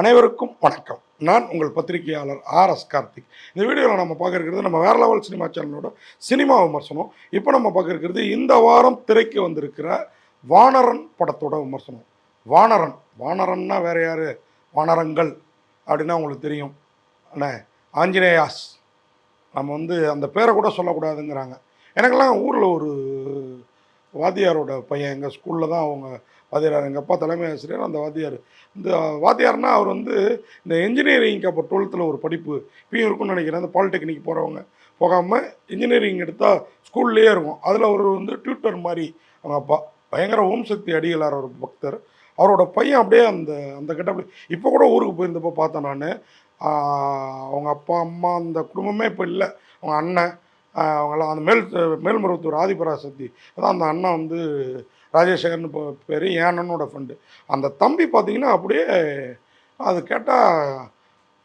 அனைவருக்கும் வணக்கம். நான் உங்கள் பத்திரிகையாளர் ஆர் எஸ் கார்த்திக். இந்த வீடியோவில் நம்ம பார்க்க இருக்கிறது நம்ம வேற லெவல் சினிமா சேனலோட சினிமா விமர்சனம். இப்போ நம்ம பார்க்க இருக்கிறது இந்த வாரம் திரைக்கு வந்திருக்கிற வானரன் படத்தோட விமர்சனம். வானரன். வானரன்னா வேற யார்? வானரங்கள் அப்படின்னா உங்களுக்கு தெரியும். அண்ணே ஆஞ்சநேயாஸ். நம்ம வந்து அந்த பேரை கூட சொல்லக்கூடாதுங்கிறாங்க. எனக்கெல்லாம் ஊரில் ஒரு வாத்தியாரோட பையன் எங்கள் ஸ்கூலில் தான் அவங்க வாத்தியார். எங்கள் அப்பா தலைமை ஆசிரியர் அந்த வாத்தியார். இந்த வாத்தியார்னா அவர் வந்து இந்த இன்ஜினியரிங்க்கு அப்போ டுவெல்த்தில் ஒரு படிப்பு. இப்பயும் இருக்கும்னு நினைக்கிறேன். அந்த பாலிடெக்னிக் போகிறவங்க போகாமல் இன்ஜினியரிங் எடுத்தால் ஸ்கூல்லேயே இருக்கும். அதில் அவர் வந்து டியூட்டர் மாதிரி அவங்க அப்பா. பயங்கர ஓம் சக்தி அடிகளார் ஒரு பக்தர். அவரோட பையன் அப்படியே அந்த அந்த கெட்டப்பில் இப்போ கூட ஊருக்கு போயிருந்தப்போ பார்த்தேன் நான். அவங்க அப்பா அம்மா அந்த குடும்பமே இப்போ இல்லை. அவங்க அண்ணன் அவங்களாம் அந்த மேல் மேல்மருவத்தூர் ஆதிபராசக்தி. அதான் அந்த அண்ணன் வந்து ராஜேஷகர்னு பேர் என் அண்ணனோட ஃப்ரெண்டு அந்த தம்பி பார்த்தீங்கன்னா அப்படியே அது கேட்டால்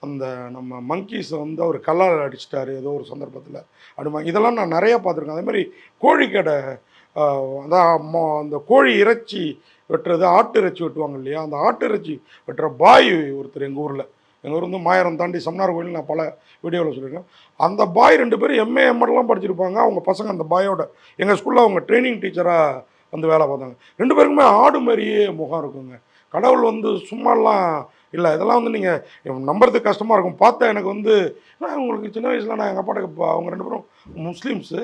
அந்த நம்ம மங்கீஸை வந்து அவர் கல்லால் அடிச்சிட்டாரு ஏதோ ஒரு சந்தர்ப்பத்தில். அப்படிமா இதெல்லாம் நான் நிறையா பார்த்துருக்கேன் அதேமாதிரி கோழிக்கடை அதான் அந்த கோழி இறைச்சி வெட்டுறது ஆட்டு இறைச்சி வெட்டுவாங்க இல்லையா? அந்த ஆட்டு இறைச்சி வெட்டுற பாய் ஒருத்தர் எங்கள் ஊரில். எங்கள் ஊர் வந்து மாயிரம் தாண்டி சம்னார் கோயில் நான் பல வீடியோவில் சொல்லியிருக்கேன். அந்த பாய் ரெண்டு பேரும் எம்ஏ எம்எட்லாம் படிச்சிருப்பாங்க. அவங்க பசங்க அந்த பாயோட எங்கள் ஸ்கூலில் அவங்க ட்ரைனிங் டீச்சராக வந்து வேலை பார்த்தாங்க. ரெண்டு பேருக்குமே ஆடு மாதிரியே முகம் இருக்குங்க. கடவுள் வந்து சும்மாலாம் இல்லை. இதெல்லாம் வந்து நீங்கள் நம்புறதுக்கு கஷ்டமாக இருக்கும். பார்த்தா எனக்கு வந்து "என்ன, உங்களுக்கு சின்ன வயசில் நான் எங்கள் அப்பாட்டுக்கு இப்போ அவங்க ரெண்டு பேரும் முஸ்லீம்ஸு.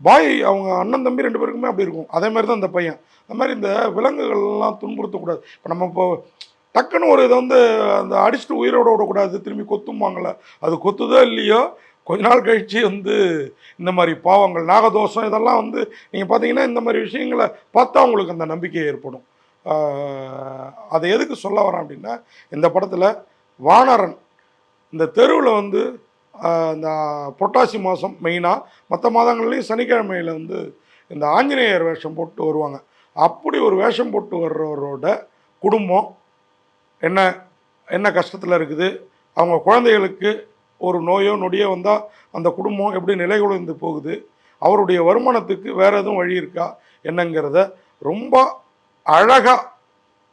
பாய் அவங்க அண்ணன் தம்பி ரெண்டு பேருக்குமே அப்படி இருக்கும். அதே மாதிரி தான் இந்த பையன். அந்த மாதிரி இந்த விலங்குகள்லாம் துன்புறுத்தக்கூடாது இப்போ நம்ம இப்போ டக்குன்னு ஒரு இதை வந்து அந்த அடிச்சுட்டு உயிரோட விடக்கூடாது. திரும்பி கொத்தும்பாங்கள்ல அது கொத்துதோ இல்லையோ கொஞ்ச நாள் கழிச்சு வந்து இந்த மாதிரி பாவங்கள் நாகதோஷம் இதெல்லாம் வந்து நீங்கள் பார்த்தீங்கன்னா இந்த மாதிரி விஷயங்களை பார்த்தா உங்களுக்கு அந்த நம்பிக்கை ஏற்படும். அதை எதுக்கு சொல்ல வரேன் அப்படின்னா இந்த படத்தில் வானரன் இந்த தெருவில் வந்து இந்த புரட்டாசி மாதம் மெயினாக மற்ற மாதங்கள்லேயும் சனிக்கிழமையில் வந்து இந்த ஆஞ்சநேயர் வேஷம் போட்டு வருவாங்க. அப்படி ஒரு வேஷம் போட்டு வர்றவரோட குடும்பம் என்ன என்ன கஷ்டத்தில் இருக்குது அவங்க குழந்தைகளுக்கு ஒரு நோயோ நொடியோ வந்தால் அந்த குடும்பம் எப்படி நிலைகுலைந்து போகுது? அவருடைய வருமானத்துக்கு வேறு எதுவும் வழி இருக்கா? என்னங்கிறத ரொம்ப அழகாக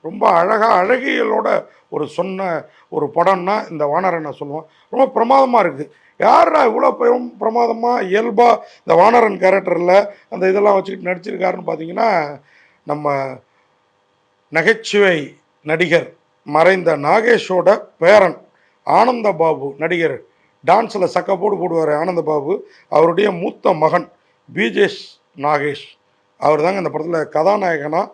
ரொம்ப அழகாக அழகியலோட ஒரு சொன்ன ஒரு படம்னா இந்த வானரன் நான் சொல்லுவேன். ரொம்ப பிரமாதமாக இருக்குது யாரா இவ்வளோ பெரும் பிரமாதமாக இயல்பாக இந்த வானரன் கேரக்டரில் அந்த இதெல்லாம் வச்சுக்கிட்டு நடிச்சிருக்காருன்னு பார்த்தீங்கன்னா நம்ம நகைச்சுவை நடிகர் மறைந்த நாகேஷோட பேரன் ஆனந்த பாபு நடிகர். டான்ஸில் சக்கப்போடு போடுவார் ஆனந்த பாபு. அவருடைய மூத்த மகன் பிஜேஷ் நாகேஷ். அவர் தாங்க இந்த படத்தில் கதாநாயகனாக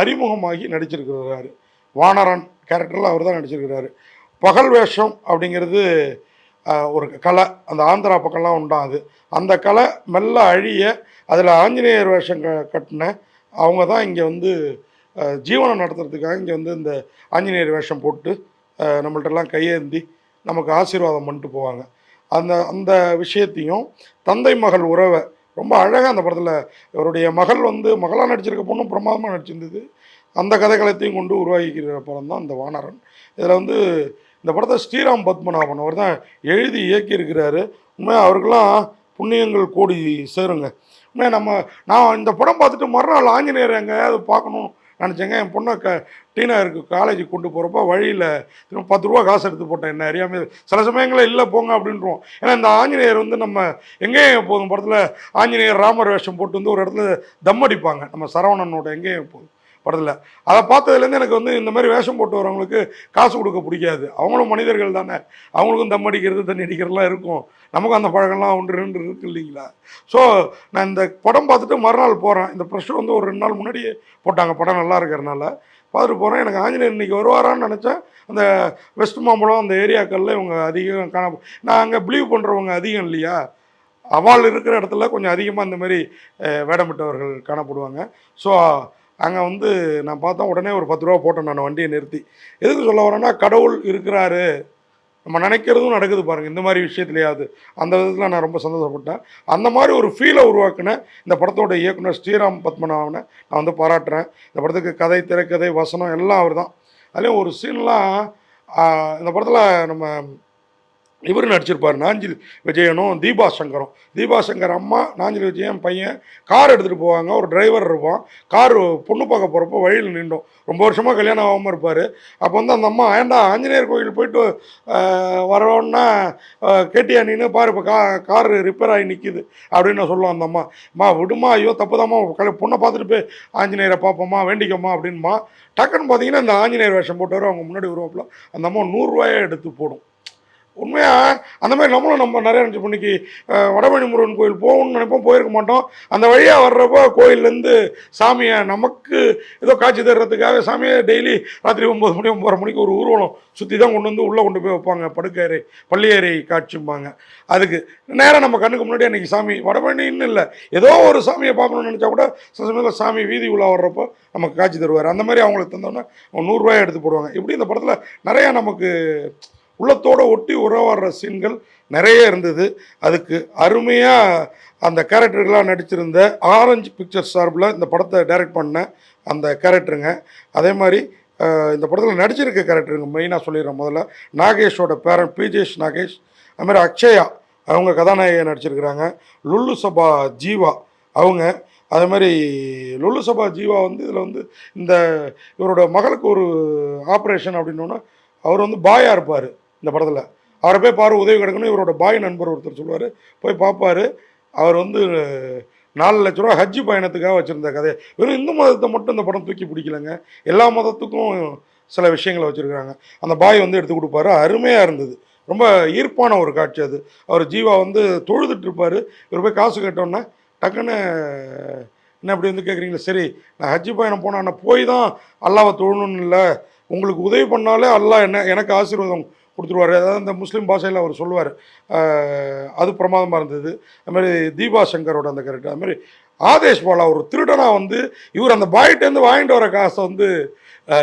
அறிமுகமாகி நடிச்சிருக்கிறாரு. வானரன் கேரக்டரில் அவர் தான் நடிச்சிருக்கிறாரு. பகல் வேஷம் அப்படிங்கிறது ஒரு கலை. அந்த ஆந்திரா பக்கம்லாம் உண்டாம் அது அந்த கலை மெல்ல அழிய அதில் ஆஞ்சநேயர் வேஷம் க கட்டின அவங்க தான் இங்கே வந்து ஜீவனம் நடத்துறதுக்காக இங்கே வந்து இந்த ஆஞ்சநேயர் வேஷம் போட்டு நம்மள்ட்டெல்லாம் கையேந்தி நமக்கு ஆசீர்வாதம் பண்ணிட்டு போவாங்க. அந்த அந்த விஷயத்தையும் தந்தை மகள் உறவை ரொம்ப அழகாக அந்த படத்தில் இவருடைய மகள் வந்து மகளாக நடிச்சிருக்க பொண்ணும் பிரமாதமாக நடிச்சிருந்தது. அந்த கதைகளத்தையும் கொண்டு உருவாக்கிக்கிற படம் தான் இந்த வானரன். இதில் வந்து இந்த படத்தை ஸ்ரீராம் பத்மநாபன் அவர் தான் எழுதி இயக்கியிருக்கிறாரு. உண்மையாக அவருக்கெல்லாம் புண்ணியங்கள் கோடி சேருங்க. உண்மையாக நம்ம நான் இந்த படம் பார்த்துட்டு மறுநாள் ஆஞ்சநேயர் எங்கேயாவது பார்க்கணும் நினச்சேங்க. என் பொண்ணை க டீனருக்கு காலேஜுக்கு கொண்டு போகிறப்ப வழியில் திரும்ப பத்து ரூபா காசு எடுத்து போட்டேன். என்ன அறியாமல் சில சமயங்களில் இல்லை போங்க அப்படின்றோம். ஏன்னா இந்த ஆஞ்சநேயர் வந்து நம்ம எங்கேயும் போதும் படத்தில் ஆஞ்சநேயர் ராமர் வேஷம் போட்டு வந்து ஒரு இடத்துல தம் அடிப்பாங்க. நம்ம சரவணனோட எங்கேயும் போதும். படத்தில். அதை பார்த்ததுலேருந்து எனக்கு வந்து இந்த மாதிரி வேஷம் போட்டு வரவங்களுக்கு காசு கொடுக்க பிடிக்காது. அவங்களும் மனிதர்கள் தானே. அவங்களுக்கும் தம் அடிக்கிறது தண்ணி அடிக்கிறதுலாம் இருக்கும். நமக்கும் அந்த பழக்கம்லாம் ஒன்று ரெண்டு இருக்கு இல்லைங்களா? ஸோ நான் இந்த படம் பார்த்துட்டு மறுநாள் போகிறேன் இந்த ப்ரெஷர் வந்து ஒரு ரெண்டு நாள் முன்னாடியே போட்டாங்க. படம் நல்லா இருக்கிறனால பார்த்துட்டு போகிறேன் எனக்கு ஆஞ்சநேயர் இன்னைக்கு வருவாரான்னு நினச்சேன். அந்த வெஸ்ட் மாம்பழம் அந்த ஏரியாக்களில் இவங்க அதிகம் காண நான் அங்கே பிலீவ் பண்ணுறவங்க அதிகம் இல்லையா? அவாள் இருக்கிற இடத்துல கொஞ்சம் அதிகமாக இந்த மாதிரி வேடமிட்டவர்கள் காணப்படுவாங்க. ஸோ அங்கே வந்து நான் பார்த்தா உடனே ஒரு பத்து ரூபா போட்டேன் நான் வண்டியை நிறுத்தி. எதுக்கு சொல்ல வரேன்னா கடவுள் இருக்கிறாரு. நம்ம நினைக்கிறதும் நடக்குது பாருங்கள் இந்த மாதிரி விஷயத்துலையாவது. அந்த விதத்தில் நான் ரொம்ப சந்தோஷப்பட்டேன். அந்த மாதிரி ஒரு ஃபீலை உருவாக்கின இந்த படத்தோட இயக்குனர் ஸ்ரீராம் பத்மநாபனை நான் வந்து பாராட்டுறேன். இந்த படத்துக்கு கதை திரைக்கதை வசனம் எல்லாம் அவர் தான் அதுலேயும் ஒரு சீன்லாம் இந்த படத்தில் நம்ம இவர் நடிச்சிருப்பார். நாஞ்சில் விஜயனும் தீபா சங்கரும். தீபா சங்கர் அம்மா நாஞ்சில் விஜயன் பையன் கார் எடுத்துகிட்டு போவாங்க. ஒரு டிரைவர் இருப்பான். கார் பொண்ணு பார்க்க போகிறப்போ வழியில் நின்றோம். ரொம்ப வருஷமாக கல்யாணம் ஆகாமல் இருப்பார். அப்போ வந்து அந்த அம்மா ஏன்டா ஆஞ்சநேயர் கோயில் போயிட்டு வரோன்னா கேட்டியா நீனு? பாரு இப்போ கா கார் ரிப்பேர் ஆகி நிற்கிது அப்படின்னு சொல்லுவோம் அந்த அம்மா. அம்மா விடுமா ஐயோ தப்புதாம்மா. கல பொண்ணை பார்த்துட்டு போய் ஆஞ்சநேயரை பார்ப்போம்மா வேண்டிக்கோமா அப்படின்மா. டக்குன்னு பார்த்தீங்கன்னா இந்த ஆஞ்சநேயர் வேஷம் போட்டவர் அவங்க முன்னாடி வருவாப்புல. அந்த அம்மா நூறுரூவாயை எடுத்து போடும். உண்மையாக அந்த மாதிரி நம்மளும் நம்ம நிறைய நினச்சி இன்னைக்கு வடபழனி முருகன் கோயில் போகணும்னு நினைப்போம் போயிருக்க மாட்டோம். அந்த வழியாக வர்றப்போ கோயில்லேருந்து சாமியை நமக்கு ஏதோ காட்சி தர்றதுக்காக சாமியை டெய்லி ராத்திரி ஒம்பது மணி ஒம்பது மணிக்கு ஒரு ஊர்வலம் சுற்றி தான் கொண்டு வந்து உள்ளே கொண்டு போய் வைப்பாங்க. படுக்கையறை பள்ளியறை காட்சிம்பாங்க. அதுக்கு நேராக நம்ம கண்ணுக்கு முன்னாடி அன்றைக்கி சாமி வடபழனின்னு இல்லை. ஏதோ ஒரு சாமியை பார்க்கணும்னு நினச்சா கூட சில சமயத்தில் சாமி வீதி உலா வர்றப்போ நமக்கு காட்சி தருவார். அந்த மாதிரி அவங்களுக்கு தந்தோன்னே அவங்க நூறுரூவாயை எடுத்து போடுவாங்க. இப்படி இந்த படத்தில் நிறையா நமக்கு உள்ளத்தோடு ஒட்டி உறவாடுற சீன்கள் நிறைய இருந்தது. அதுக்கு அருமையாக அந்த கேரக்டர்களாக நடிச்சிருந்த ஆரஞ்சு பிக்சர்ஸ் சார்பில் இந்த படத்தை டைரக்ட் பண்ண அந்த கேரக்டருங்க அதே மாதிரி இந்த படத்தில் நடிச்சிருக்க கேரக்டருங்க மெயினாக சொல்லிடுறேன் முதல்ல. நாகேஷோட பேரன் பிஜேஷ் நாகேஷ் அதுமாதிரி அக்ஷயா அவங்க கதாநாயகியாக நடிச்சிருக்கிறாங்க. லுல்லு சபா ஜீவா அவங்க அதே மாதிரி லுல்லு சபா ஜீவா வந்து இதில் வந்து இந்த இவரோட மகளுக்கு ஒரு ஆப்ரேஷன் அப்படின்னோன்னா அவர் வந்து பாயாக இருப்பார். இந்த படத்தில். அவரை போய் பாரு உதவி கிடக்கணும் இவரோட பாய் நண்பர் ஒருத்தர் சொல்லுவார். போய் பார்ப்பாரு அவர் வந்து நாலு லட்ச ரூபா ஹஜ்ஜி பயணத்துக்காக வச்சுருந்த கதையை. வெறும் இந்து மதத்தை மட்டும் இந்த படம் தூக்கி பிடிக்கலங்க. எல்லா மதத்துக்கும் சில விஷயங்களை வச்சுருக்குறாங்க. அந்த பாய் வந்து எடுத்து கொடுப்பாரு. அருமையாக இருந்தது. ரொம்ப ஈர்ப்பான ஒரு காட்சி அது. அவர் ஜீவா வந்து தொழுதுட்டு இருப்பார். இவர் போய் காசு கேட்டோன்னே டக்குன்னு என்ன அப்படி வந்து கேட்குறீங்களா சரி நான் ஹஜ்ஜி பயணம் போனேன். போய் தான் அல்லாவை தொழணும்னு இல்லை. உங்களுக்கு உதவி பண்ணாலே அல்லா என்ன எனக்கு ஆசீர்வாதம் கொடுத்துருவாரு. அதாவது இந்த முஸ்லீம் பாஷையில் அவர் சொல்லுவார். அது பிரமாதமாக இருந்தது. அதுமாதிரி தீபா சங்கரோட அந்த கேரக்டர் அது மாதிரி ஆதேஷ் பாலா ஒரு திருடனாக வந்து இவர் அந்த பாய்கிட்டேருந்து வாங்கிட்டு வர காசை வந்து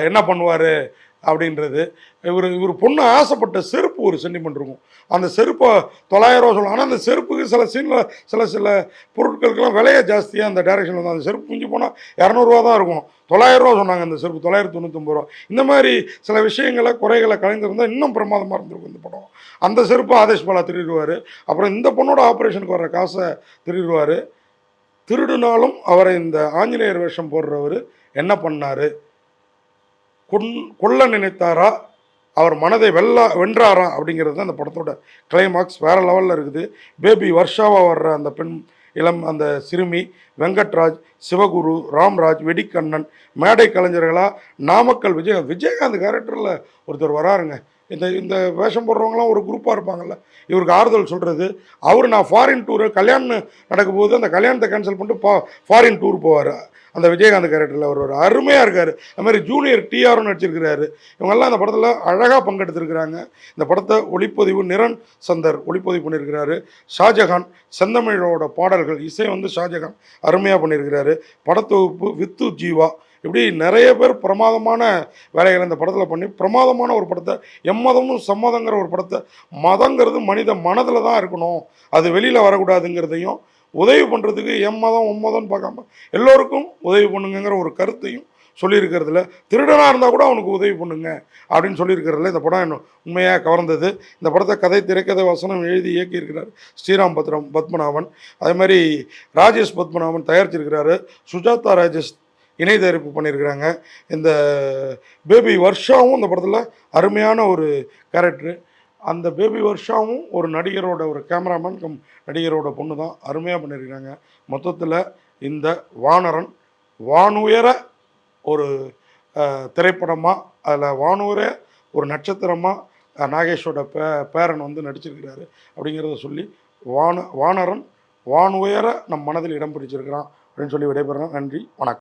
என்ன பண்ணுவார் அப்படின்றது. இவர் இவர் பொண்ணு ஆசைப்பட்ட செருப்பு ஒரு சென்டிமெண்ட் இருக்கும். அந்த செருப்பை தொள்ளாயிரம் ரூபா சொல்லலாம் ஆனால் அந்த செருப்புக்கு சில சீனில் சில சில பொருட்களுக்கெல்லாம் விலையை ஜாஸ்தியாக அந்த டைரக்ஷனில் வந்து. அந்த செருப்பு குஞ்சு போனால் இரநூறுவா தான் இருக்கும். தொள்ளாயிரம் ரூபா சொன்னாங்க அந்த செருப்பு. தொள்ளாயிரத்தி தொண்ணூத்தொம்பது ரூபா. இந்த மாதிரி சில விஷயங்களை குறைகளை கலைந்திருந்தால் இன்னும் பிரமாதமாக இருந்திருக்கும் இந்த படம். அந்த செருப்பு ஆதேஷ் பாலா திருடுவார். அப்புறம் இந்த பொண்ணோட ஆப்ரேஷனுக்கு வர்ற காசை திருடுவார். திருடுனாலும் அவரை இந்த ஆஞ்சநேயர் வேஷம் போடுறவர் என்ன பண்ணார்? கொன் கொல்ல நினைத்தாரா? அவர் மனதை வெல்லா வென்றாரா அப்படிங்கிறது தான் அந்த படத்தோட கிளைமாக்ஸ் வேறு லெவலில் இருக்குது. பேபி வர்ஷாவாக வர்ற அந்த பெண் இளம் அந்த சிறுமி வெங்கட்ராஜ் சிவகுரு ராம்ராஜ் வெடிக்கண்ணன் மேடை கலைஞர்களாக நாமக்கல் விஜயகாந்த் விஜயகாந்த் கேரக்டரில் ஒருத்தர் வராருங்க. இந்த இந்த வேஷம் போடுறவங்களாம் ஒரு குரூப்பாக இருப்பாங்கல்ல. இவருக்கு ஆறுதல் சொல்கிறது அவர் நான் ஃபாரின் டூரு கல்யாணம் நடக்கும்போது அந்த கல்யாணத்தை கேன்சல் பண்ணிட்டு பா ஃபாரின் டூர் போவார். அந்த விஜயகாந்த் கேரக்டரில் அவர் ஒரு அருமையாக இருக்கார். அதுமாதிரி ஜூனியர் டிஆர்னு நடிச்சிருக்கிறாரு. இவங்கெல்லாம் அந்த படத்தில் அழகாக பங்கெடுத்திருக்கிறாங்க. இந்த படத்தை ஒளிப்பதிவு நிரன் சந்தர் ஒளிப்பதிவு பண்ணியிருக்கிறாரு. ஷாஜகான் செந்தமிழோட பாடல்கள் இசை வந்து ஷாஜகான் அருமையாக பண்ணியிருக்கிறாரு. படத்தொகுப்பு வித்து ஜீவா. இப்படி நிறைய பேர் பிரமாதமான வேலைகளை இந்த படத்தில் பண்ணி பிரமாதமான ஒரு படத்தை எம்மதமும் சம்மதங்கிற ஒரு படத்தை மதங்கிறது மனித மனதில் தான் இருக்கணும். அது வெளியில் வரக்கூடாதுங்கிறதையும் உதவி பண்ணுறதுக்கு எம்மதம் உம்மதம்னு பார்க்காம எல்லோருக்கும் உதவி பண்ணுங்கிற ஒரு கருத்தையும் சொல்லியிருக்கிறதுல திருடனாக இருந்தால் கூட அவனுக்கு உதவி பண்ணுங்க அப்படின்னு சொல்லியிருக்கிறதுல இந்த படம் என்ன உண்மையாக கவர்ந்தது. இந்த படத்தை கதை திரைக்கதை வசனம் எழுதி இயக்கியிருக்கிறார் ஸ்ரீராம் பத்ரம் பத்மநாபன். அதே மாதிரி ராஜேஷ் பத்மநாபன் தயாரிச்சிருக்கிறாரு. சுஜாதா ராஜேஷ் இணை தயாரிப்பு பண்ணியிருக்கிறாங்க. இந்த பேபி வர்ஷாவும் இந்த படத்தில் அருமையான ஒரு கேரக்டரு. அந்த பேபி வர்ஷாவும் ஒரு நடிகரோட ஒரு கேமராமேன் கம் நடிகரோட பொண்ணு தான் அருமையாக பண்ணியிருக்கிறாங்க. மொத்தத்தில் இந்த வானரன் வானுயர ஒரு திரைப்படமாக அதில் வானூரே ஒரு நட்சத்திரமாக நாகேஷோட பே பேரன் வந்து நடிச்சிருக்கிறாரு அப்படிங்கிறத சொல்லி வான வானரன் வானுயர நம் மனதில் இடம் பிடிச்சிருக்கிறான் அப்படின்னு சொல்லி விடைபெறேன் நன்றி வணக்கம்.